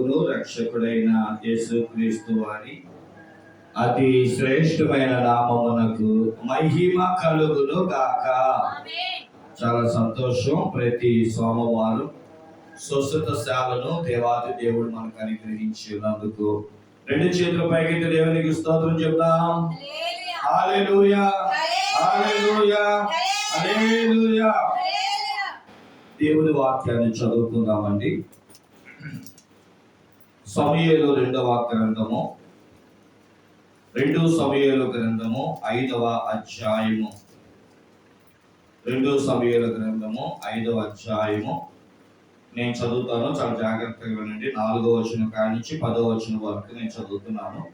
రక్షకుడైన యేసుక్రీస్తు వారి అతి శ్రేష్టమైన నామమునకు మహిమ కలుగును గాక. చాలా సంతోషం ప్రతి సోమవారం స్వస్థత సేవను దేవాది దేవుడు మనకు అనుగ్రహించి ఉన్నందుకు. రెండు చేతుల పైకి దేవునికి స్తోత్రం హల్లెలూయా. దేవుని వాక్యాన్ని చదువుకుందామండి. సమయలు రెండవ గ్రంథము. రెండు సమయలు గ్రంథము ఐదవ అధ్యాయము. రెండు సమయల గ్రంథము ఐదవ అధ్యాయము. నేను చదువుతాను చాలా జాగ్రత్తగా వినండి. నాలుగో వచనం కానించి పదో వచనం వరకు నేను చదువుతున్నాను.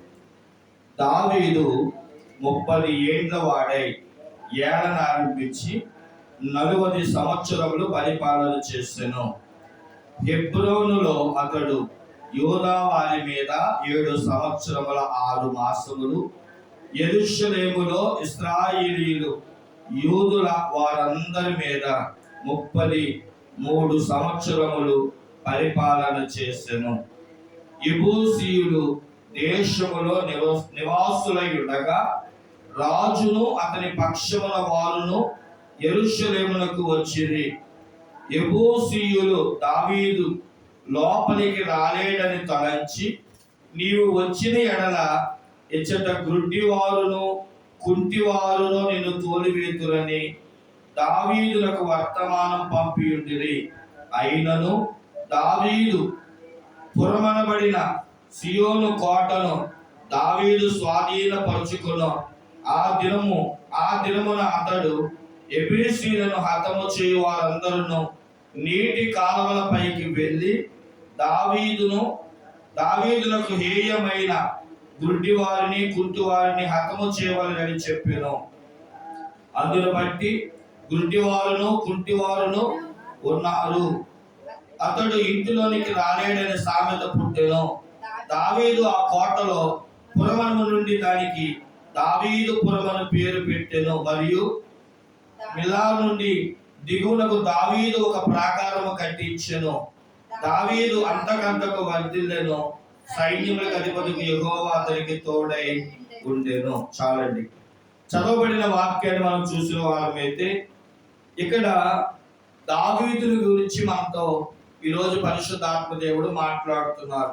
దావీదు ముప్పై ఏండ్ల వాడై ఏడన ఆరంభించి నలువది సంవత్సరములు పరిపాలన చేసెను. హెబ్రోనులో అతడు యోధా వారి మీద ఏడు సంవత్సరముల ఆరు మాసములు ఎరుషలేములో ఇస్రాయిలీలు యూదుల వారందరి మీద ముప్పది మూడు సంవత్సరములు పరిపాలన చేసెను. ఇబూసీయులు దేశములో నివా- నివాసులై ఉండగా రాజును అతని పక్షముల వారును ఎరుషలేమునకు వచ్చిరి. ఎబూసీయులు దావీదు లోపలికి రాలేడని తలంచి నీవు వచ్చిన ఎడల ఇచ్చట గ్రుడ్డివారును కుంటివారును నిన్ను తోలివేతురని దావీదులకు వర్తమానం పంపియుండిరి. అయినను దావీదు పురమనబడిన సియోను కోటను దావీదు స్వాధీనపరుచుకును. ఆ దినము ఆ దినమున అతడు ఎబిసీలను హతము చేయు వారందరూ నీటి కాలువల పైకి వెళ్ళి దావీదును దావీదులకు హేయమైన గుడ్డి వారిని కుంటి వారిని హతము చేయవాలని చెప్పాను. అందును బట్టి గుడ్డివారును కుంటివారును ఉన్నారు. అతడు ఇంటిలోనికి రాలేడని సామెత పుట్టెను. దావీదు ఆ కోటలో పురమను నుండి దానికి దావీదు పురమను పేరు పెట్టెను. మరియు మిలా నుండి దిగువనకు దావీదు ఒక ప్రాకారము కట్టించెను. దావీదు అంతకంతకు వర్ధిల్లెను. సైన్యములకు అధిపతికి యెహోవా అతనికి తోడై ఉండేను. చాలండి. చదవబడిన వాక్యాన్ని మనం చూసిన వారమైతే ఇక్కడ దావీదుని గురించి మనతో ఈరోజు పరిశుద్ధాత్మ దేవుడు మాట్లాడుతున్నారు.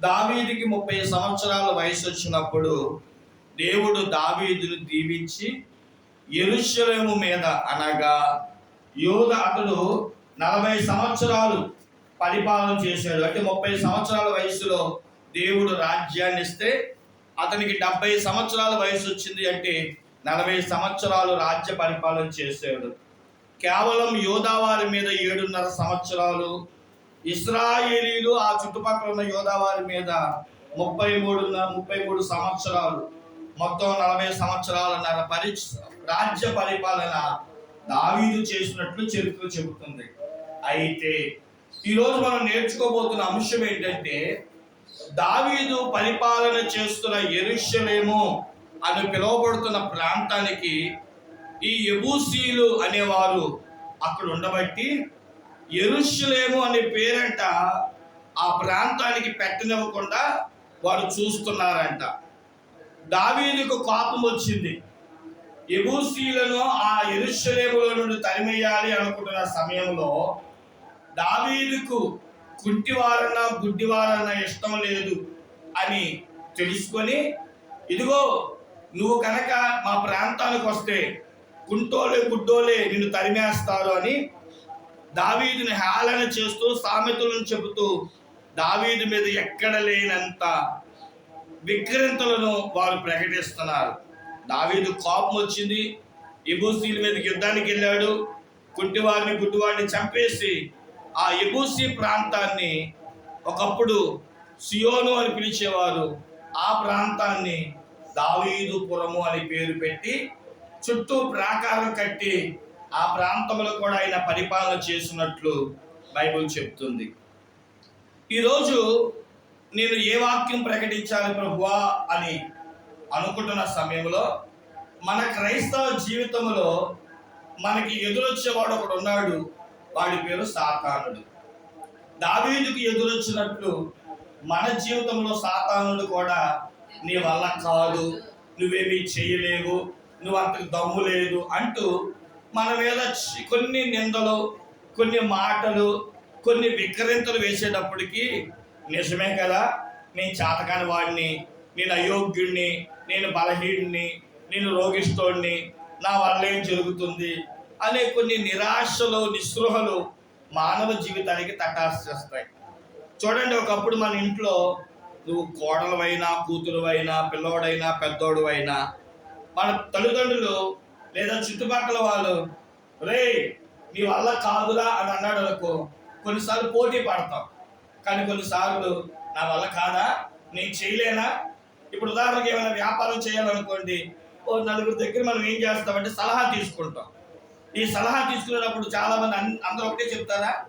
దావీదికి ముప్పై సంవత్సరాల వయసు వచ్చినప్పుడు దేవుడు దావీదును దీవించి ఎరుషలేము మీద అనగా యోధ అతడు నలభై సంవత్సరాలు పరిపాలన చేశాడు. అంటే ముప్పై సంవత్సరాల వయసులో దేవుడు రాజ్యాన్ని ఇస్తే అతనికి డెబ్బై సంవత్సరాల వయసు వచ్చింది అంటే నలభై సంవత్సరాలు రాజ్య పరిపాలన చేశాడు. కేవలం యోధావారి మీద ఏడున్నర సంవత్సరాలు ఇస్రాయేలీలు ఆ చుట్టుపక్కల ఉన్న యోధావారి మీద ముప్పై మూడున్నర ముప్పై మూడు సంవత్సరాలు మొత్తం నలభై సంవత్సరాలన్నర పరి రాజ్య పరిపాలన దావీదు చేసినట్లు చరిత్ర చెబుతుంది. అయితే ఈరోజు మనం నేర్చుకోబోతున్న అంశం ఏంటంటే దావీదు పరిపాలన చేస్తున్న ఎరుషలేము అని పిలువబడుతున్న ప్రాంతానికి ఈ ఎబూసీలు అనేవారు అక్కడ ఉండబట్టి ఎరుషలేము అనే పేరంట ఆ ప్రాంతానికి పెట్టనివ్వకుండా వారు చూస్తున్నారంట. దావీదుకు కోపం వచ్చింది. ఎబూసీలను ఆ ఎరుషలేములో నుండి తరిమేయాలి అనుకుంటున్న సమయంలో దావీదుకు కుంటివారన్నా గుడ్డివారన్నా ఇష్టం లేదు అని తెలుసుకొని ఇదిగో నువ్వు కనుక మా ప్రాంతానికి వస్తే కుంటోలే గుడ్డోలే నిన్ను తరిమేస్తారు అని దావీదుని హేళన చేస్తూ సామెతలను చెబుతూ దావీదు మీద ఎక్కడ లేనంత విక్రింతలను వారు ప్రకటిస్తున్నారు. దావీదు కోపం వచ్చింది. ఎబూసీల మీదకి యుద్ధానికి వెళ్ళాడు. కుంటివారిని గుడ్డివాడిని చంపేసి ఆ ఎబూసీ ప్రాంతాన్ని ఒకప్పుడు సియోను అని పిలిచేవారు. ఆ ప్రాంతాన్ని దావీదుపురము అని పేరు పెట్టి చుట్టూ ప్రాకారం కట్టి ఆ ప్రాంతంలో కూడా ఆయన పరిపాలన చేసినట్లు బైబుల్ చెప్తుంది. ఈరోజు నేను ఏ వాక్యం ప్రకటించాలి ప్రభువా అని అనుకుంటున్న సమయంలో మన క్రైస్తవ జీవితంలో మనకి ఎదురొచ్చేవాడు ఒకడు ఉన్నాడు. వాడి పేరు సాతానుడు. దావీదుకి ఎదురొచ్చినట్లు మన జీవితంలో సాతానుడు కూడా నీ వల్ల కాదు. నువ్వేమీ చేయలేవు. నువ్వు అంతకు దమ్ము లేదు. అంటూ మన మీద చి- కొన్ని నిందలు కొన్ని మాటలు కొన్ని వికరింతలు వేసేటప్పటికి నిజమే కదా నేను చేతకాని వాడిని నేను అయోగ్యుణ్ణి నేను బలహీనుడిని నేను రోగిస్తోడిని నా వల్ల ఏం జరుగుతుంది అనే కొన్ని నిరాశలు నిస్పృహలు మానవ జీవితానికి తటాస్తాయి చూడండి ఒకప్పుడు మన ఇంట్లో నువ్వు కోడలవైనా కూతురువైనా పిల్లోడైనా పెద్దోడువైనా మన తల్లిదండ్రులు లేదా చుట్టుపక్కల వాళ్ళు రే నీ వల్ల కాదురా అని అన్నాడు అనుకో కొన్నిసార్లు పోటీ పడతాం. కానీ కొన్నిసార్లు నా వల్ల కాదా? నేను చేయలేనా? ఇప్పుడు ఉదాహరణకి ఏమైనా వ్యాపారం చేయాలనుకోండి ఓ నలుగురు దగ్గర మనం ఏం చేస్తామంటే సలహా తీసుకుంటాం. ఈ సలహా తీసుకునేటప్పుడు చాలా మంది అన్- అందరూ ఒకటే చెప్తారా?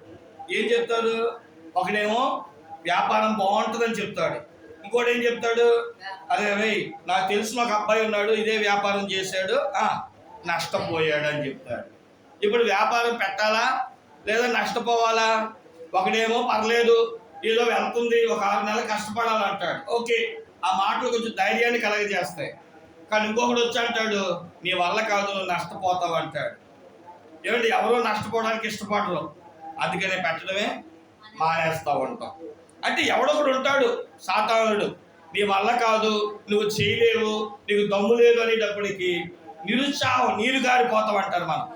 ఏం చెప్తారు ఒకడేమో వ్యాపారం బాగుంటుందని చెప్తాడు. ఇంకోటి ఏం చెప్తాడు? అరే రే నాకు తెలిసిన ఒక అబ్బాయి ఉన్నాడు ఇదే వ్యాపారం చేశాడు నష్టపోయాడు అని చెప్తాడు. ఇప్పుడు వ్యాపారం పెట్టాలా? లేదా నష్టపోవాలా? ఒకడేమో పర్లేదు ఏదో వెళ్తుంది ఒక ఆరు నెలలు కష్టపడాలంటాడు. ఓకే ఆ మాటలు కొంచెం ధైర్యాన్ని కలగజేస్తాయి. కానీ ఇంకొకడు వచ్చి అంటాడు నీ వల్ల కాదు నువ్వు నష్టపోతావు అంటాడు. ఏమండి ఎవరో నష్టపోవడానికి ఇష్టపడరు. అందుకనే పెట్టడమే మానేస్తూ ఉంటాం అంటే ఎవడొకడు ఉంటాడు సాతానుడు. నీ వల్ల కాదు నువ్వు చేయలేవు నీకు దమ్ము లేదు అనేటప్పటికి నిరుత్సాహం నీరు గారిపోతాం అంటారు మనం.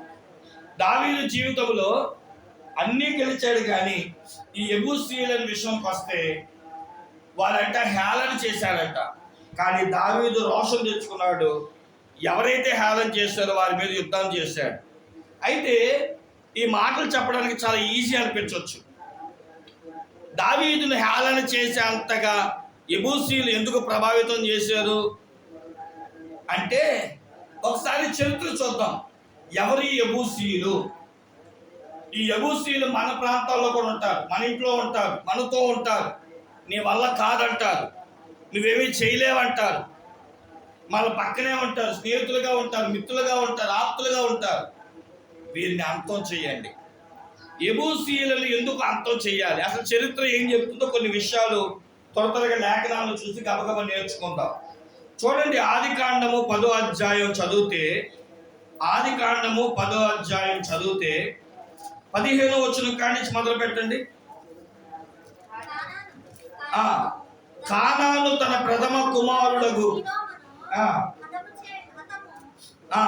దావీదు జీవితంలో అన్నీ గెలిచాడు కానీ ఈ ఎబూసీల విషయంకి వస్తే వాళ్ళంట హేళన చేశారంట కానీ దావీదు రోషం తెచ్చుకున్నాడు. ఎవరైతే హేళన చేశారో వారి మీద యుద్ధం చేశాడు. అయితే ఈ మాటలు చెప్పడానికి చాలా ఈజీ అనిపించవచ్చు దావీదును హేళన చేసే అంతగా ఎబూసీలు ఎందుకు ప్రభావితం చేశారు? అంటే ఒకసారి చరిత్ర చూద్దాం. ఎవరి ఎబూసీలు ఈ ఎబూసీలు మన ప్రాంతాల్లో కూడా ఉంటారు. మన ఇంట్లో ఉంటారు. మనతో ఉంటారు. నీ వల్ల కాదంటారు. నువ్వేమీ చేయలేవంటారు. మన పక్కనే ఉంటారు స్నేహితులుగా ఉంటారు మిత్రులుగా ఉంటారు ఆప్తులుగా ఉంటారు. వీరిని అంతం చేయండి. ఎబూసీలను ఎందుకు అంతం చేయాలి? అసలు చరిత్ర ఏం చెప్తుందో కొన్ని విషయాలు త్వర త్వరగా లేఖనాలను చూసి గబగబ నేర్చుకుందాం. చూడండి ఆది కాండము పదో అధ్యాయం చదివితే ఆది కాండము పదో అధ్యాయం చదివితే పదిహేను వచ్చిన కాడి నుంచి మొదలు పెట్టండి ఆ, కానాను తన ప్రథమ కుమారుడగు. ఆ, ఆ,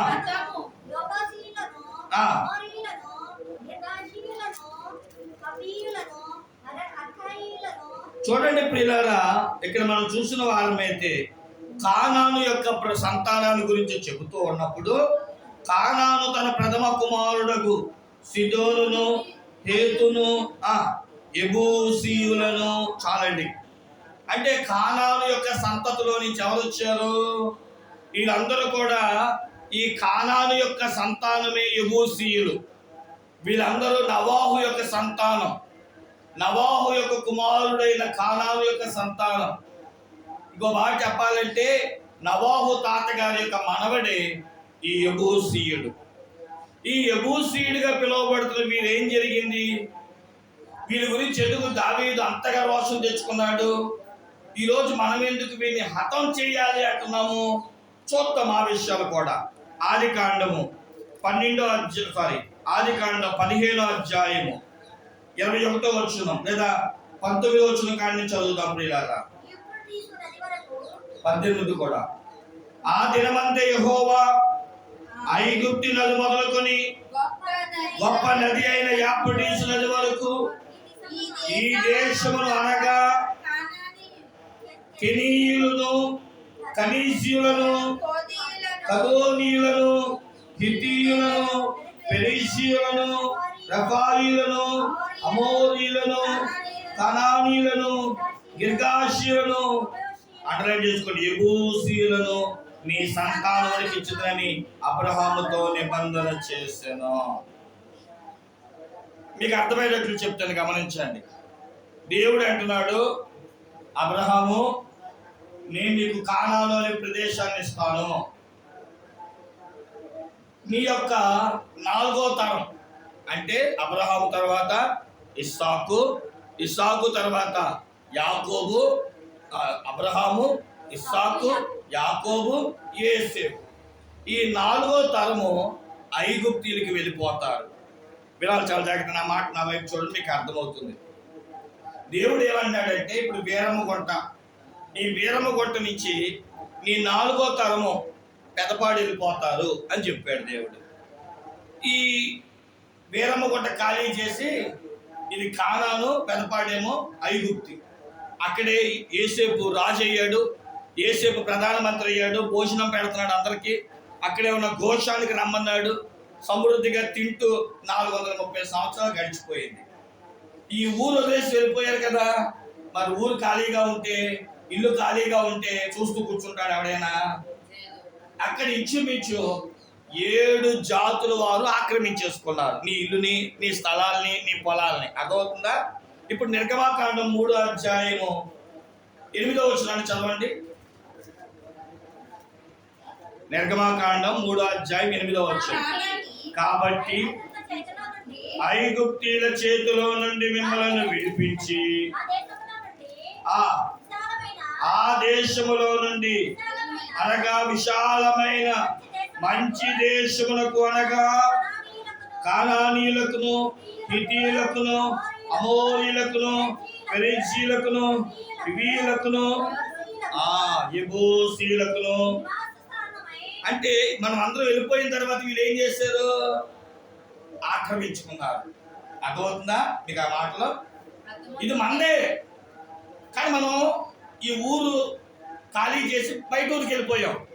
ఆ. చూడండి ప్రియులారా ఇక్కడ మనం చూసిన వారమైతే కానాను యొక్క ప్ర- సంతానాన్ని గురించి చెబుతూ ఉన్నప్పుడు కానాను తన ప్రథమ కుమారుడగు సిదోరును హేతును ఆ. ఎబూసీయులను చాలండి. అంటే కానాను యొక్క సంతతిలో నుంచి ఎవరు వచ్చారు వీళ్ళందరూ కూడా ఈ కానాను యొక్క సంతానమే ఎబూసీయులు వీళ్ళందరూ నవాహు యొక్క సంతానం. నవాహు యొక్క కుమారుడైన కానాను యొక్క సంతానం. ఇంకో మాట చెప్పాలంటే నవాహు తాతగారి యొక్క మనవడే ఈ యబూసీయుడు. ఈ యబూసీయుడిగా పిలువబడుతున్న వీరు ఏం జరిగింది? వీరి గురించి ఎందుకు దావీదు అంతగా రోషం తెచ్చుకున్నాడు? ఈరోజు మనం ఎందుకు వీరిని హతం చేయాలి అంటున్నాము? చూద్దాం ఆ విషయాలు కూడా. ఆది కాండము పన్నెండో అధ్యాయం సారీ ఆది కాండం పదిహేనో అధ్యాయము ఇరవై ఒకటో వచ్చున్నాం లేదా పంతొమ్మిదో వచ్చిన కాడి నుంచి చదువుతాం ప్రియులారా? పద్దెనిమిది కూడా. ఆ దినమంతే యెహోవా ఐగుప్తి నది మొదలుకొని గొప్ప నది అయిన యాపడీసు నది వరకు ఈ దేశమును అనగా కెనీయులను కనీసీయులను కదోనీయులను హితీయులను పెరీసీయులను రఫాయిలను అమోరీయులను కనానీయులను గిర్గాషీయులను అండర్లైన్ చేసుకోండి. ఎగూసీయులను నీ సంతానానికి ఇచ్చుదని అబ్రహాముతో నిబంధన చేశాను. మీకు అర్థమయ్యేటట్లు చెప్తాను గమనించండి. దేవుడు అంటున్నాడు అబ్రహాము నేను నీకు కానాలోని అనే ప్రదేశాన్ని ఇస్తాను. నీ యొక్క నాలుగో తరం అంటే అబ్రహాము తర్వాత ఇస్సాకు ఇస్సాకు తర్వాత యాకోబు అబ్రహాము ఇస్సాకు యాకోబు యేసేపు. ఈ నాలుగో తరము ఐగుప్తీలకి వెళ్ళిపోతారు. వినాలి చాలా జాగ్రత్త. నా మాట నా వైపు చూడండి మీకు అర్థమవుతుంది. దేవుడు ఏమన్నాడంటే ఇప్పుడు వీరము గుంట నీ వీరము గుంట నుంచి నీ నాలుగో తరము పెదపాడు వెళ్ళిపోతారు అని చెప్పాడు దేవుడు. ఈ వీరమ్మ గుంట ఖాళీ చేసి ఇది కానాను పెదపాడేమో ఐగుప్తి. అక్కడే ఏసేపు రాజు అయ్యాడు ఏసేపు ప్రధానమంత్రి అయ్యాడు భోజనం పెడుతున్నాడు అందరికీ. అక్కడే ఉన్న ఘోషానికి రమ్మన్నాడు. సమృద్ధిగా తింటూ నాలుగు వందల ముప్పై సంవత్సరాలు గడిచిపోయింది. ఈ ఊరు వదిలేసి వెళ్ళిపోయారు కదా. మరి ఊరు ఖాళీగా ఉంటే ఇల్లు ఖాళీగా ఉంటే చూస్తూ కూర్చుంటాడు ఎవడైనా? అక్కడ ఇంచుమించు ఏడు జాతుల వారు ఆక్రమించేసుకున్నారు. నీ ఇల్లుని నీ స్థలాల్ని నీ పొలాల్ని. అర్థమవుతుందా? ఇప్పుడు నిర్గమాకాండం మూడో అధ్యాయము ఎనిమిదో వచ్చినాన్ని చదవండి. నిర్గమాకాండం మూడో అధ్యాయం ఎనిమిదో వచ్చిన కాబట్టి ఐగుప్తీల చేతిలో నుండి మిమ్మల్ని విడిపించి ఆ ఆ దేశములో నుండి అనగా విశాలమైన మంచి దేశమునకు అనగా కానానీయులకును హితీలకును అమోరీలకును పెరిజీలకును వివీలకును ఆ ఎబోసీలకును అంటే మనం అందరం వెళ్ళిపోయిన తర్వాత వీళ్ళు ఏం చేశారు ఆక్రమించుకున్నారు. అర్థమవుతుందా? మీకు ఆ మాటలో? ఇది మనదే కానీ మనం ఈ ఊరు ఖాళీ చేసి బయట ఊరికి వెళ్ళిపోయాం.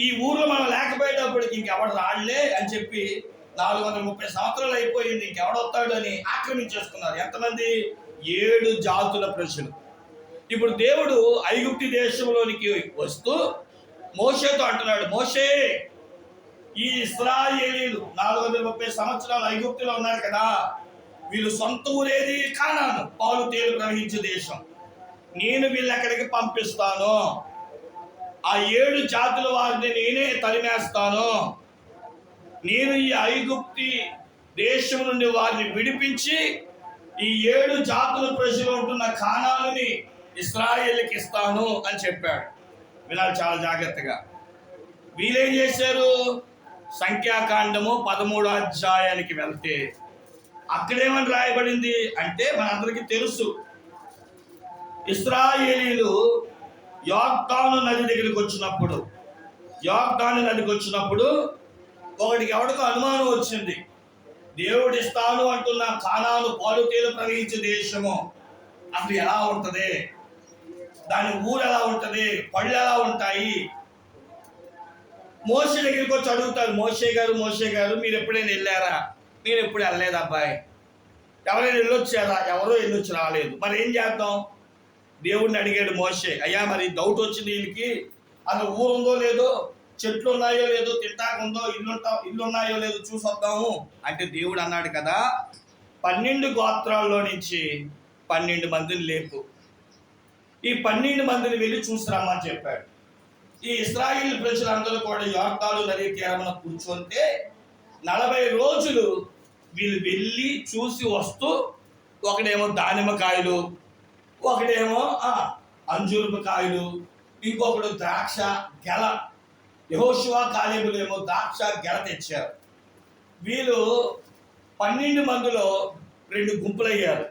ఈ ఊర్లో మనం లేకపోయేటప్పటికి ఇంకెవడు రాళ్ళే అని చెప్పి నాలుగు వందల ముప్పై సంవత్సరాలు అయిపోయింది ఇంకెవడొస్తాడు అని ఆక్రమించేసుకున్నారు. ఎంతమంది? ఏడు జాతుల ప్రజలు. ఇప్పుడు దేవుడు ఐగుప్తి దేశంలోనికి వస్తూ మోషేతో అంటున్నాడు మోషే ఈ ఇస్రాయేలీలు నాలుగు వందల ముప్పై సంవత్సరాలు ఐగుప్తులో ఉన్నారు కదా. వీళ్ళు సొంత ఊరేది కానాను పాలు తేలు ప్రవహించే దేశం. నేను వీళ్ళు అక్కడికి పంపిస్తాను. ఆ ఏడు జాతుల వారిని నేనే తరిమేస్తాను. నేను ఈ ఐగుప్తి దేశం నుండి వారిని విడిపించి ఈ ఏడు జాతుల ప్రజలు ఉంటున్న ఖానాలని ఇస్రాయేల్కి ఇస్తాను అని చెప్పాడు. వినాలి చాలా జాగ్రత్తగా. వీళ్ళేం చేశారు? సంఖ్యాకాండము పదమూడో అధ్యాయానికి వెళ్తే అక్కడేమని రాయబడింది అంటే మనందరికీ తెలుసు. ఇస్రాయేలీలు యోర్దాను నది దగ్గరికి వచ్చినప్పుడు యోర్దాను నదికి వచ్చినప్పుడు ఒకటికి ఎవడికి అనుమానం వచ్చింది. దేవుడు ఇస్తాను అంటున్న కానాను పాలు తేలు ప్రవహించే దేశము అసలు ఎలా ఉంటుంది? దాని ఊరు ఎలా ఉంటుంది? పళ్ళు ఎలా ఉంటాయి? మోసే దగ్గరికి వచ్చి అడుగుతారు మోసే గారు మోసే గారు మీరు ఎప్పుడైనా వెళ్ళారా? నేను ఎప్పుడు వెళ్ళలేదు అబ్బాయి. ఎవరైనా వెళ్ళొచ్చారా? ఎవరో వెళ్ళొచ్చి రాలేదు. మరి ఏం చేద్దాం? దేవుడిని అడిగాడు మోసే అయ్యా మరి డౌట్ వచ్చింది వీళ్ళకి? అసలు ఊరు ఉందో లేదో చెట్లు ఉన్నాయో లేదో తింటాకుందో ఇల్లు ఉంటా ఇల్లు ఉన్నాయో లేదో చూసొద్దాము. అంటే దేవుడు అన్నాడు కదా పన్నెండు గోత్రాల్లో నుంచి పన్నెండు మందిని లేపు. ఈ పన్నెండు మందిని వెళ్ళి చూసిరమ్మని చెప్పాడు. ఈ ఇస్రాయిల్ ప్రజలందరూ కూడా యోర్తాలు నది తీరమున కూర్చుంటే నలభై రోజులు వీళ్ళు వెళ్ళి చూసి వస్తూ ఒకడేమో దానిమ్మకాయలు ఒకడేమో ఆ, అంజూరపు కాయలు ఇంకొకడు ద్రాక్ష గెల యహోశివా కాలేబులు ఏమో ద్రాక్ష గెల తెచ్చారు. వీళ్ళు పన్నెండు మందిలో రెండు గుంపులయ్యారు.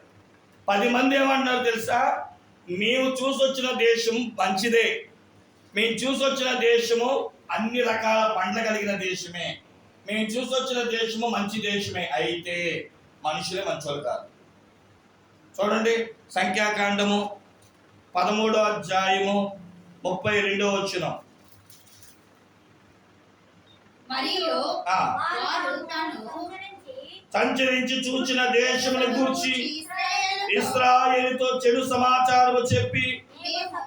పది మంది ఏమన్నారు తెలుసా? మేము చూసొచ్చిన దేశం మంచిదే. మేము చూసొచ్చిన దేశము అన్ని రకాల పండ్ల కలిగిన దేశమే. మేము చూసొచ్చిన దేశము మంచి దేశమే. అయితే మనుషులే మంచోళ్ళు కాదు. చూడండి సంఖ్యాకాండము పదమూడో అధ్యాయము ముప్పై రెండో వచ్చిన మరియు సంచరించి చూచిన దేశముల గూర్చి ఇస్రాయేలుతో చెడు సమాచారము చెప్పి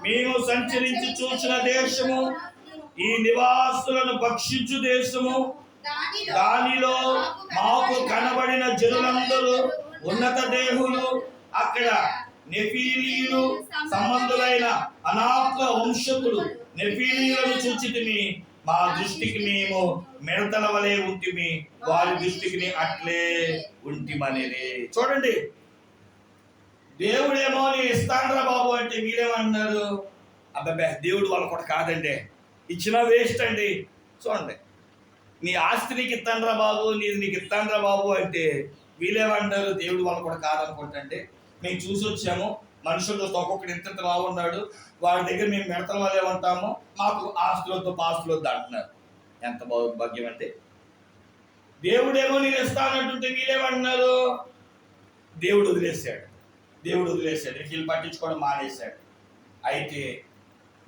మేము సంచరించి చూసిన దేశము ఈ నివాసులను భక్షించు దేశము దానిలో మాకు కనబడిన జనులందరూ ఉన్నత దేహులు అక్కడ నెఫీలీలు సంబంధులైన అనాథ వంశకులు నెఫీలీలను చూచితిమి. మా దృష్టికి మేము మిడతల వలె ఉంటిమి వారి దృష్టికి అట్లే ఉంటిమనేది. చూడండి. దేవుడేమో నేను ఇస్తానురా బాబు అంటే మీరేమన్నారు? అబ్బాబే దేవుడు వాళ్ళ కూడా కాదండి. ఇచ్చిన వేస్ట్ అండి. చూడండి. నీ ఆస్తి నీకు ఇస్తానురా బాబు నీది నీకు ఇస్తానురా బాబు అంటే వీళ్ళేమంటారు దేవుడు వాళ్ళు కూడా కాదనుకుంటండి మేము చూసి వచ్చాము మనుషుల్లో ఒక్కొక్కడు ఇంత ఇంత వాడి దగ్గర మేము మిడతల వాళ్ళే ఉంటాము మాకు ఆస్తులతో పాస్తులొద్దు అంటున్నారు. ఎంత బాగు భాగ్యం అంటే దేవుడేమో నేను ఇస్తానంటుంటే వీళ్ళేమంటున్నారు? దేవుడు వదిలేశాడు. దేవుడు వదిలేశాడు. వీళ్ళు పట్టించుకోవడం మానేశాడు. అయితే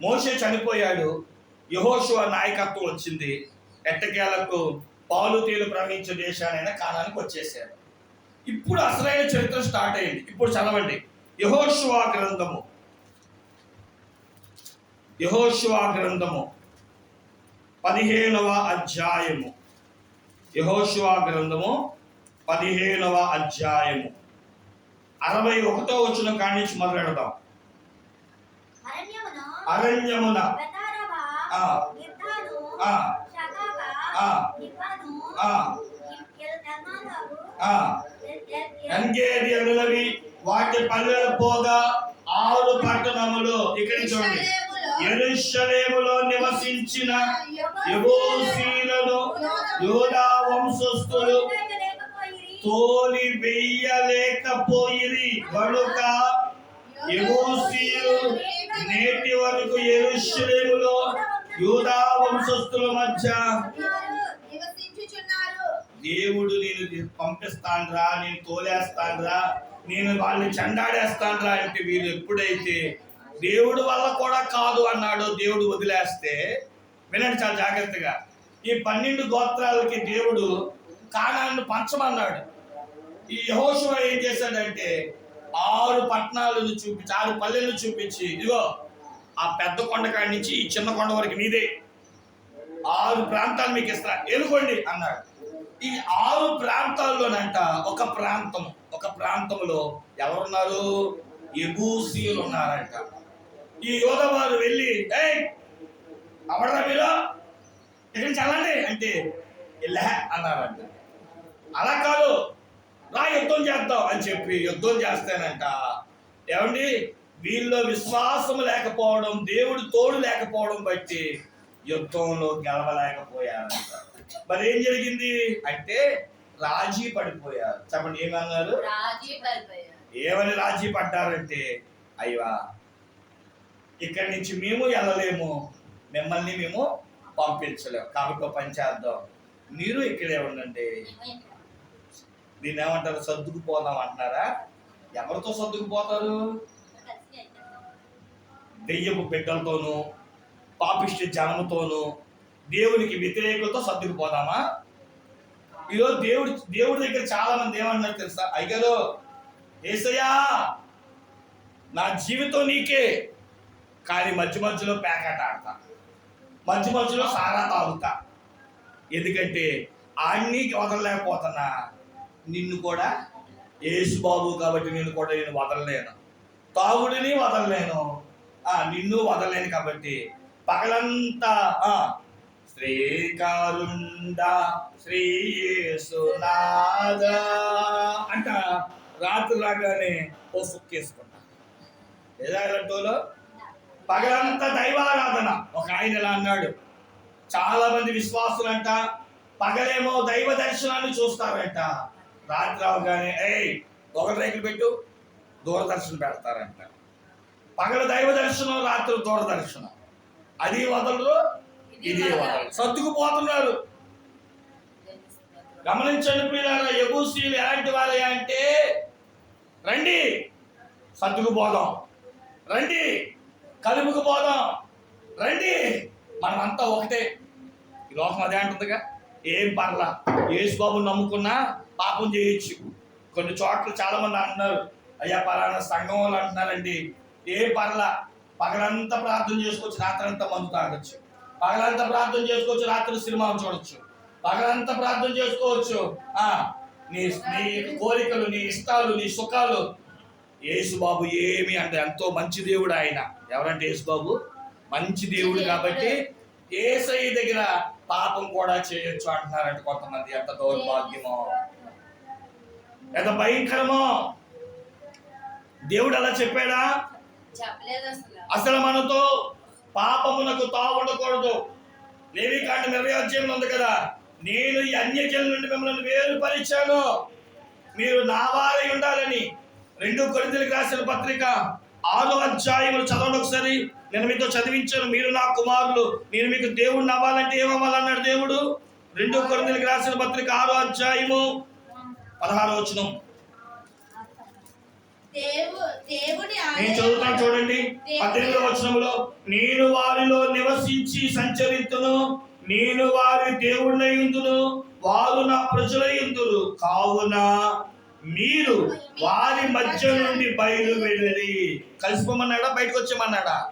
మోసే చనిపోయాడు. యహోశువ నాయకత్వం వచ్చింది. ఎట్టకేలకు పాలు తేలు ప్రవహించే దేశానైనా కాలానికి వచ్చేసారు ఇప్పుడు అసలైన చరిత్ర స్టార్ట్ అయింది. ఇప్పుడు చదవండి. యహోషువ గ్రంథము. యహోషువ గ్రంథము. పదిహేనవ అధ్యాయము. యహోషువ గ్రంథము పదిహేనవ అధ్యాయము. అరవై ఒకటో వచ్చిన కాడి నుంచి మొదలెడదాం అరణ్యమున ఎంగేది అనులవి వాటి పల్లెలు పోగా ఆరు పట్టణములు ఇక్కడ చూడండి. ఎరుషలేములో నివసించిన యబూసీలను యోధా వంశస్థులు తోలి వెయ్యలేకపోయిరి కనుక యబూసీలు నేటి వరకు ఎరుషలేములో యూదా వంశస్థుల మధ్య దేవుడు నేను పంపిస్తాన్రా నేను తోలేస్తాన్రా నేను వాళ్ళని చెండాడేస్తాన్రా అంటే వీళ్ళు ఎప్పుడైతే దేవుడు వల్ల కూడా కాదు అన్నాడో దేవుడు వదిలేస్తే వినండి చాలా జాగ్రత్తగా. ఈ పన్నెండు గోత్రాలకి దేవుడు కాణాన్ని పంచమన్నాడు. ఈ యహోశివ ఏం చేశాడంటే ఆరు పట్టణాలను చూపించి ఆరు పల్లెలను చూపించి ఇదిగో ఆ పెద్ద కొండ కాడి నుంచి ఈ చిన్న కొండ వరకు నీదే. ఆరు ప్రాంతాలు మీకు ఇస్తా ఎనుకోండి అన్నాడు. ఈ ఆరు ప్రాంతాల్లోనంట ఒక ప్రాంతం ఒక ప్రాంతంలో ఎవరున్నారు? ఎబూసీలు ఉన్నారంట. ఈ యోధవారు వెళ్ళి ఏయ్ అవడరా మీరు? ఇక్కడ చల్లండి అంటే ఇలా అన్నారంట. అలా కాదు రా యుద్ధం చేద్దాం అని చెప్పి యుద్ధం చేస్తానంట. ఏమండి? వీళ్ళలో విశ్వాసం లేకపోవడం దేవుడు తోడు లేకపోవడం బట్టి యుద్ధంలో గెలవలేకపోయారంట. మరి ఏం జరిగింది? అంటే రాజీ పడిపోయారు చెప్పండి ఏమన్నారు ఏమని రాజీ పడ్డారంటే అయ్యా ఇక్కడి నుంచి మేము వెళ్ళలేము. మిమ్మల్ని మేము పంపించలేము. కాబట్టి పని చేద్దాం. మీరు ఇక్కడే ఉండండి. దీన్ని ఏమంటారు సర్దుకుపోదాం అంటున్నారా? ఎవరితో సర్దుకుపోతారు? దెయ్యపు బిడ్డలతోనూ పాపిష్టి జనముతోనూ దేవునికి వ్యతిరేకులతో సర్దుకుపోదామా? ఈరోజు దేవుడు దేవుడి దగ్గర చాలా మంది ఏమన్నారు తెలుసా? అయ్యగారు ఏసయ్యా నా జీవితం నీకే. కానీ మధ్య మధ్యలో ప్యాకెట్ ఆడతా. మధ్య మధ్యలో సారా తాగుతా. ఎందుకంటే ఆడిని వదలలేకపోతున్నా. నిన్ను కూడా యేసు బాబు కాబట్టి నిన్ను కూడా నేను వదలలేను. తాగుడిని వదలలేను. నిన్ను వదలలేను కాబట్టి పగలంతా శ్రీకారుండ శ్రీ అంట రాత్రి రాగానే ఓ సుక్కేసుకుంటా ఏదా ఇలాంటోలో పగలంతా దైవారాధన. ఒక ఆయన ఇలా అన్నాడు. చాలా మంది విశ్వాసులంట పగలేమో దైవ దర్శనాన్ని చూస్తారంట. రాత్రి అవగానే ఏయ్ ఒకటి రేకులు పెట్టు దూరదర్శనం పెడతారంట. పగల దైవ దర్శనం రాత్రి దూరదర్శనం. అది వదలరు ఇది వదలరు సర్దుకుపోతున్నారు. గమనించండి పిల్లల ఎబూసీలు ఎలాంటి వారే అంటే రండి సర్దుకుపోదాం. రండి కలుపుకు పోదాం రండి మనమంతా ఒకటే. ఈ లోకం అదే అంటుందిగా ఏం పర్లా యేసుబాబు నమ్ముకున్నా పాపం చేయొచ్చు. కొన్ని చోట్ల చాలా మంది అంటున్నారు అయ్యా పలానా సంఘం వాళ్ళు అంటున్నారండి ఏం పర్లా పగలంతా ప్రార్థన చేసుకోవచ్చు రాత్రి అంతా మందు తాగొచ్చు. పగలంతా ప్రార్థన చేసుకోవచ్చు రాత్రి సినిమాలు చూడొచ్చు. పగలంతా ప్రార్థన చేసుకోవచ్చు. ఆ నీ నీ కోరికలు నీ ఇష్టాలు నీ సుఖాలు. యేసుబాబు ఏమి అంటే ఎంతో మంచి దేవుడు ఆయన. ఎవరంటే యేసుబాబు? మంచి దేవుడు కాబట్టి ఏసై దగ్గర పాపం కూడా చేయొచ్చు అంటున్నారంట కొంతమంది. ఎంత దౌర్భాగ్యమో. ఎంత భయంకరమో. దేవుడు అలా చెప్పాడా? అసలు మనతో పాపమునకు తావుండకూడదు. లేవి కాండం ఇరవై అధ్యాయంలో ఉంది కదా నేను ఈ అన్యజనుల నుండి మిమ్మల్ని వేరుపరిచాను. మీరు నావారై ఉండాలని రెండు కొరింథీయులకు రాసిన పత్రిక ఆరో అధ్యాయములు చదవండి ఒకసారి. నేను మీతో చదివించాను మీరు నా కుమారులు. నేను మీకు దేవుడు నవ్వాలంటే ఏమవ్వాలన్నాడు దేవుడు? రెండు కొరింథీయులకు రాసిన పత్రిక ఆరో అధ్యాయము పదహారు వచనం. నేను చదువుతాను చూడండి. పద్దెనిమిదో వచనంలో నేను వారిలో నివసించి సంచరింతును నేను వారి దేవుళ్ళై ఉందును వారు నా ప్రజలై కావున మీరు వారి మధ్య నుండి బయలు వెళ్ళి కలిసిపోమన్నాడా? బయటకు వచ్చేమన్నాడా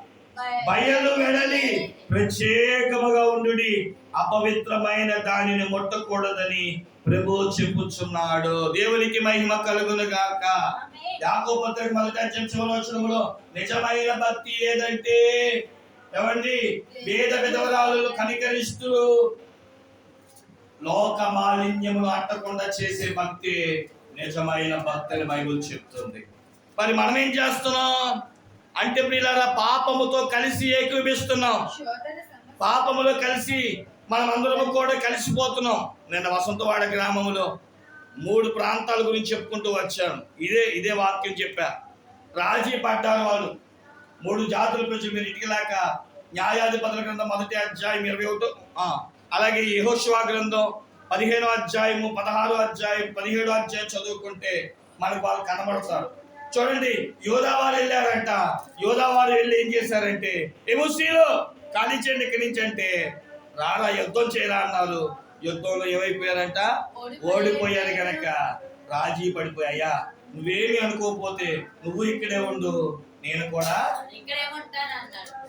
బయలు వెళ్ళి. ప్రత్యేకముగా ఉండుడి అపవిత్రమైన దానిని ముట్టకూడదని ప్రభు చెప్పుచున్నాడు. దేవునికి మహిమ కలుగును గాక. యాకో పత్రిక మొదటి వచనంలో నిజమైన భక్తి ఏదంటే ఏమండి? వేద విధవరాలు కనికరిస్తూ లోక మాలిన్యమును అట్టకుండా చేసే భక్తి నిజమైన భక్తిని బైబుల్ చెప్తుంది. మరి మనం ఏం చేస్తున్నాం? అంటే ప్రియులారా పాపముతో కలిసి ఏకీభిస్తున్నాం పాపములో కలిసి మనం అందరము కూడా కలిసిపోతున్నాం. నిన్న వసంతవాడ గ్రామంలో మూడు ప్రాంతాల గురించి చెప్పుకుంటూ వచ్చాను. ఇదే ఇదే వాక్యం చెప్పా. రాజీ పడ్డారు వాళ్ళు. మూడు జాతుల ప్రజలు మీరు ఇంటికి లేక న్యాయాధిపతుల గ్రంథం మొదటి అధ్యాయం ఇరవై ఒకటో అలాగే యహోశివా గ్రంథం పదిహేనో అధ్యాయము పదహారో అధ్యాయం పదిహేడో అధ్యాయం చదువుకుంటే మనకు వాళ్ళు కనబడతారు. చూడండి యోధావారు వెళ్ళారంట. యోధావారు వెళ్ళి ఏం చేశారంటే ఎముసీలు కానించండి ఇక్కడి నుంచి అంటే రారా యుద్ధం చేయరా అన్నారు. యుద్ధంలో ఏమైపోయారంట? ఓడిపోయారు. గనక. రాజీ పడిపోయాయా? నువ్వేమి అనుకోకపోతే నువ్వు ఇక్కడే ఉండు నేను కూడా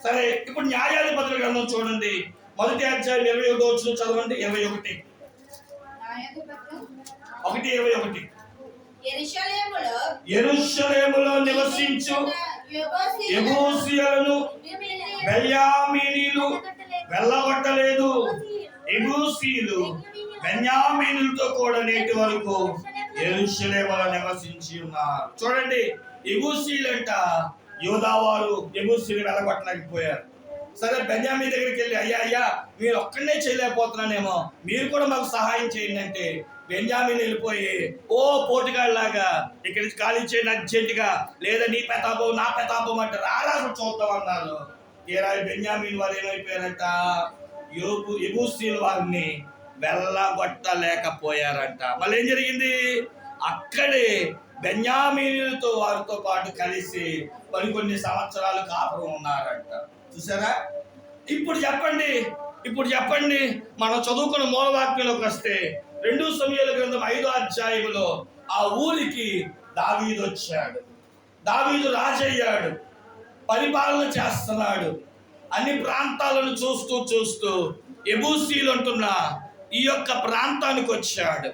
సరే ఇప్పుడు న్యాయాధిపతుల గ్రంథం చూడండి. మొదటి అధ్యాయం ఇరవై ఒకటి వచ్చిన చదవండి. ఇరవై ఒకటి. ఒకటి ఇరవై ఒకటి. యెరూషలేములో ఎరుషలేములో నివసించు ఎబూసియలను బెన్యామీనీలు వెళ్ళగొట్టలేదు. ఎబూసీలు బెన్యామీనులతో కూడా నేటి వరకు ఎరుషలేములో నివసించి ఉన్నారు. చూడండి ఎబూసీలు అంట యోధావారు ఎబూసీలు వెళ్ళగొట్టలేకపోయారు. సరే బెన్యామీ దగ్గరికి వెళ్ళి అయ్యా అయ్యా మీరు ఒక్కడనే చేయలేకపోతున్నానేమో. మీరు కూడా మాకు సహాయం చేయండి అంటే బెంజామిన్ వెళ్ళిపోయి ఓ పోటుగాళ్ళలాగా ఇక్కడి నుంచి ఖాళీ చేయండి అర్జెంటుగా. లేదా నీ పెతాపం నా పెతాపం అంటే రారా చూద్దాం అన్నారు. తీరా బెంజామిన్ వారు ఏమైపోయారంట? యోగు ఎబూసీల వారిని వెళ్ళగొట్టలేకపోయారంట. మళ్ళీ ఏం జరిగింది? అక్కడే బెన్యామీనులతో వారితో పాటు కలిసి మరికొన్ని సంవత్సరాలు కాపురం ఉన్నారంట. చూసారా? ఇప్పుడు చెప్పండి ఇప్పుడు చెప్పండి. మనం చదువుకున్న మూలవాక్యంలోకి వస్తే రెండు సమయాల గ్రంథం ఐదో అధ్యాయంలో ఆ ఊరికి దావీదు వచ్చాడు దావీదు రాజయ్యాడు. పరిపాలన చేస్తున్నాడు. అన్ని ప్రాంతాలను చూస్తూ చూస్తూ ఎబూసీలు అంటున్న ఈ యొక్క ప్రాంతానికి వచ్చాడు.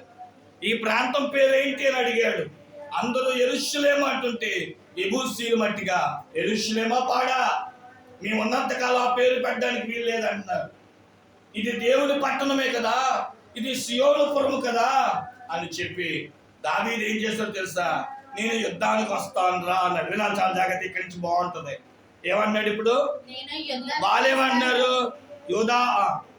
ఈ ప్రాంతం పేరేంటి అని అడిగాడు. అందరూ ఎరుషులేమో అంటుంటే ఎబూసీలు మట్టిగా ఎరుషులేమా పాడా? మేము ఉన్నంతకాలం ఆ పేరు పెట్టడానికి వీలు లేదంటున్నారు ఇది దేవుని పట్టణమే కదా ఇది సియోలపురము కదా అని చెప్పి దావీది ఏం చేస్తారో తెలుసా? నేను యుద్ధానికి వస్తాను రా అన్నాడు. వినాలి చాలా జాగ్రత్త ఇక్కడి నుంచి బాగుంటుంది. ఏమన్నాడు ఇప్పుడు? నేను వాళ్ళేమన్నారు యోధా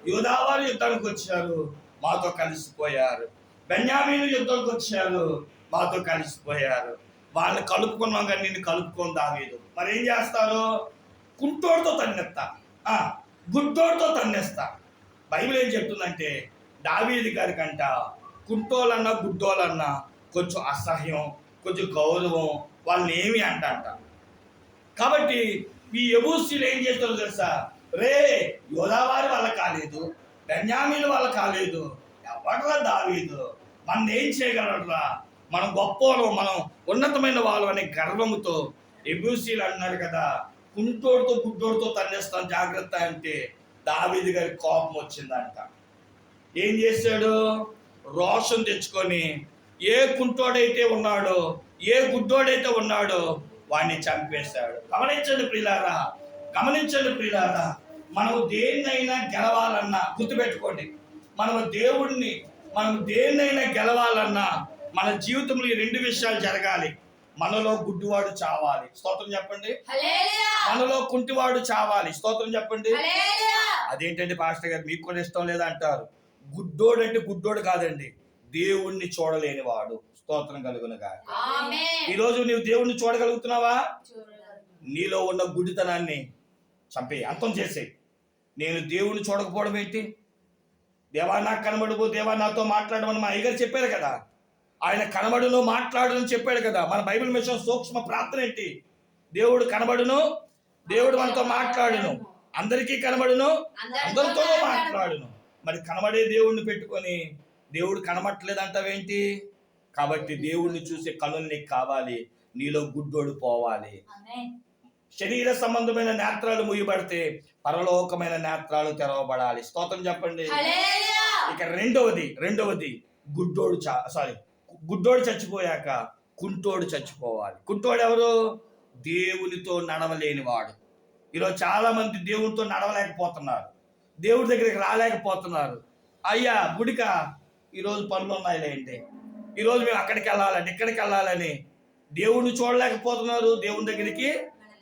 యోధా వారు యుద్ధానికి వచ్చారు. మాతో కలిసిపోయారు. బెన్యామీను యుద్ధానికి వచ్చారు. మాతో కలిసిపోయారు. వాళ్ళని కలుపుకున్నాం కానీ నిన్ను కలుపుకొని దావీదు మరి ఏం చేస్తారు? కుంటోడితో తన్నెత్తా ఆ, గుడ్డోడితో తన్నేస్తా. బైబిల్ ఏం చెప్తుందంటే దావీది గారి కంట కుంటోలన్నా గుడ్డోలన్నా కొంచెం అసహ్యం కొంచెం గౌరవం వాళ్ళని ఏమి అంట కాబట్టి ఈ ఎబూసీలు ఏం చేస్తారో తెలుసా? రే యోధావారి వల్ల కాలేదు బెన్యామీలు వల్ల కాలేదు ఎవడరా దావీదు? మనం ఏం చేయగలరా మనం గొప్పవాళ్ళం మనం ఉన్నతమైన వాళ్ళు అనే గర్వముతో ఎబూసీలు అన్నారు కదా. కుంటోడితో గుడ్డోడితో తన్నేస్తాం జాగ్రత్త అంటే దావీది గారి కోపం వచ్చిందంట. ఏం చేశాడు? రోషం తెచ్చుకొని ఏ కుంటోడైతే ఉన్నాడో ఏ గుడ్డోడైతే ఉన్నాడో వాడిని చంపేశాడు. గమనించండి ప్రియులారా గమనించండి ప్రియులారా మనము దేన్నైనా గెలవాలన్నా గుర్తుపెట్టుకోండి మనము దేవుణ్ణి మనం దేన్నైనా గెలవాలన్నా మన జీవితంలో ఈ రెండు విషయాలు జరగాలి. మనలో గుడ్డివాడు చావాలి. స్తోత్రం చెప్పండి. మనలో కుంటివాడు చావాలి. స్తోత్రం చెప్పండి. అదేంటండి పాస్టర్ గారు? మీకు కూడా ఇష్టం లేదా అంటారు గుడ్డోడు అంటే గుడ్డోడు కాదండి. దేవుణ్ణి చూడలేని వాడు స్తోత్రం కలుగునగా ఈరోజు నీవు దేవుణ్ణి చూడగలుగుతున్నావా. నీలో ఉన్న గుడ్డితనాన్ని చంపే అంతం చేసే నేను దేవుణ్ణి చూడకపోవడం ఏంటి? దేవా నాకు కనబడుబో దేవా నాతో మాట్లాడమని మా అయ్యగారు చెప్పారు కదా. ఆయన కనబడును మాట్లాడును చెప్పాడు కదా. మన బైబిల్ మిషన్ సూక్ష్మ ప్రార్థన ఏంటి? దేవుడు కనబడును దేవుడు మనతో మాట్లాడును. అందరికీ కనబడును అందరితో మాట్లాడును. మరి కనబడే దేవుణ్ణి పెట్టుకొని దేవుడు కనబట్టలేదు అంటావేంటి కాబట్టి దేవుణ్ణి చూసే కనులు నీకు కావాలి నీలో గుడ్డోడు పోవాలి. శరీర సంబంధమైన నేత్రాలు ముయ్యబడితే పరలోకమైన నేత్రాలు తెరవబడాలి. స్తోత్రం చెప్పండి. ఇక రెండవది రెండవది గుడ్డోడు చా సారీ గుడ్డోడు చచ్చిపోయాక కుంటోడు చచ్చిపోవాలి. కుంటోడు ఎవరు? దేవునితో నడవలేని వాడు ఈరోజు చాలా మంది దేవునితో నడవలేకపోతున్నారు. దేవుడి దగ్గరికి రాలేకపోతున్నారు. అయ్యా గుడిక? ఈరోజు పనులు ఉన్నాయిలే ఏంటి ఈరోజు మేము అక్కడికి వెళ్ళాలని ఇక్కడికి వెళ్ళాలని. దేవుణ్ణి చూడలేకపోతున్నారు దేవుని దగ్గరికి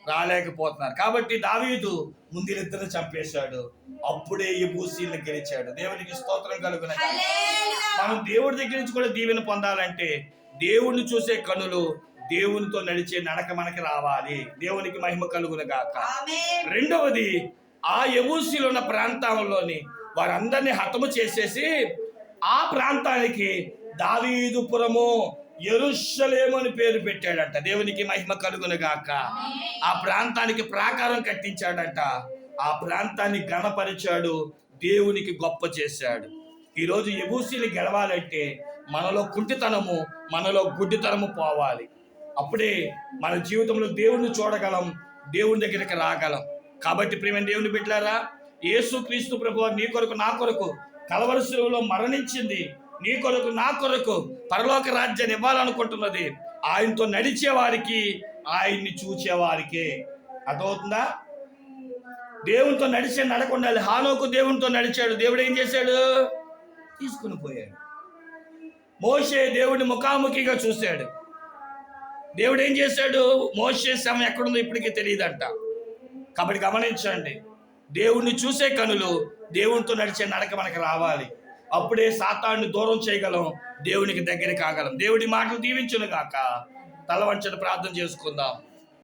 రాలేకపోతున్నారు. కాబట్టి దావీదు ముందిరిద్దరు చంపేశాడు. అప్పుడే ఈ భూసీని గెలిచాడు. దేవునికి స్తోత్రం కలుగున మనం దేవుడి దగ్గర నుంచి కూడా దీవెన పొందాలంటే దేవుణ్ణి చూసే కనులు దేవునితో నడిచే నడక మనకి రావాలి. దేవునికి మహిమ కలుగున గాక రెండవది ఆ యబూసీలో ఉన్న ప్రాంతంలోని వారందరినీ హతము చేసేసి ఆ ప్రాంతానికి దావీదుపురము ఎరుషలేము అని పేరు పెట్టాడంట. దేవునికి మహిమ కలుగును గాక. ఆ ప్రాంతానికి ప్రాకారం కట్టించాడంట. ఆ ప్రాంతాన్ని గణపరిచాడు దేవునికి గొప్ప చేశాడు. ఈరోజు ఎబూసీని గెలవాలంటే మనలో కుంటితనము మనలో గుడ్డితనము పోవాలి. అప్పుడే మన జీవితంలో దేవుణ్ణి చూడగలం దేవుని దగ్గరికి రాగలం. కాబట్టి ప్రేమ దేవుని బిడ్డారా యేసు క్రీస్తు ప్రభు నీ కొరకు నా కొరకు కలవరసులో మరణించింది. నీ కొరకు నా కొరకు పరలోక రాజ్యాన్ని ఇవ్వాలనుకుంటున్నది. ఆయనతో నడిచే వారికి ఆయన్ని చూచేవారికే. అర్థమవుతుందా? దేవునితో నడిచే నడకుండాలి హానోకు దేవునితో నడిచాడు. దేవుడు ఏం చేశాడు? తీసుకుని పోయాడు. మోషే దేవుడిని ముఖాముఖిగా చూశాడు. దేవుడు ఏం చేశాడు? మోషే సమయం ఎక్కడుందో ఇప్పటికీ తెలియదంట. కాబట్టి గమనించండి. దేవుణ్ణి చూసే కనులు దేవునితో నడిచే నడక మనకి రావాలి. అప్పుడే సాతాన్ని దూరం చేయగలం దేవునికి దగ్గర కాగలం. దేవుడి మాటలు దీవించును గాక తల ప్రార్థన చేసుకుందాం.